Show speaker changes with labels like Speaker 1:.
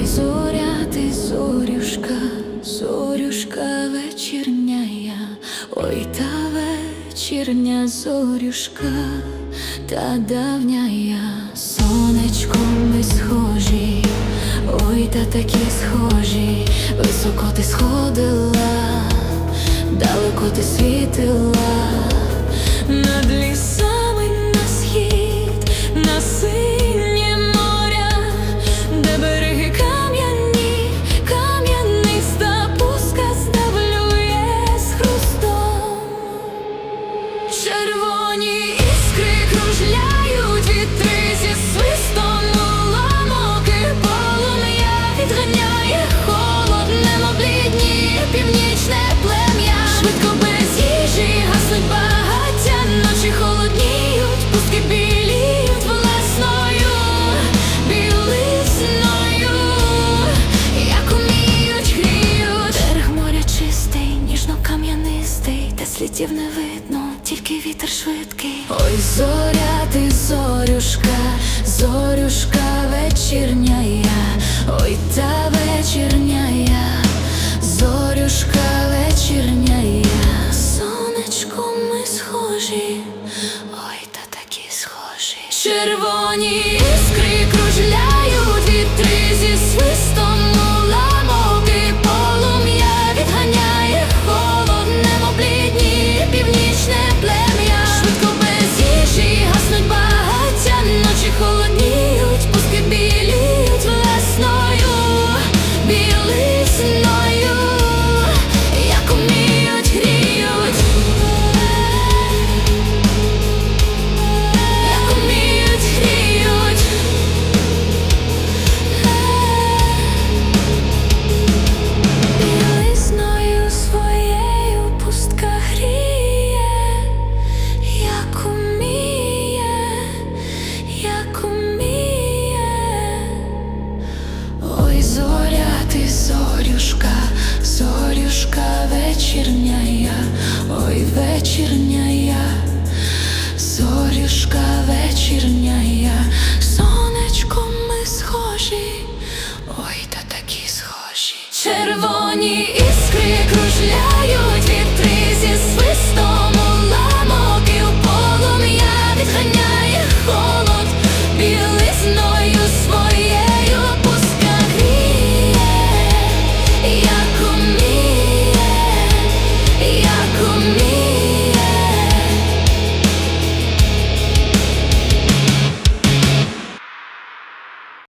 Speaker 1: Ой, зоря ти, зорюшка, зорюшка вечірняя, ой та вечірня зорюшка, та давняя, сонечком ми схожі, ой, та такі схожі, високо ти сходила, далеко ти світила. Слідів не видно, тільки вітер швидкий. Ой, зоря, ти зорюшка, зорюшка вечірня я, ой, та вечірня я, зорюшка вечірня я, сонечком ми схожі, ой, та такі схожі. Червоні іскри кружляють схожі,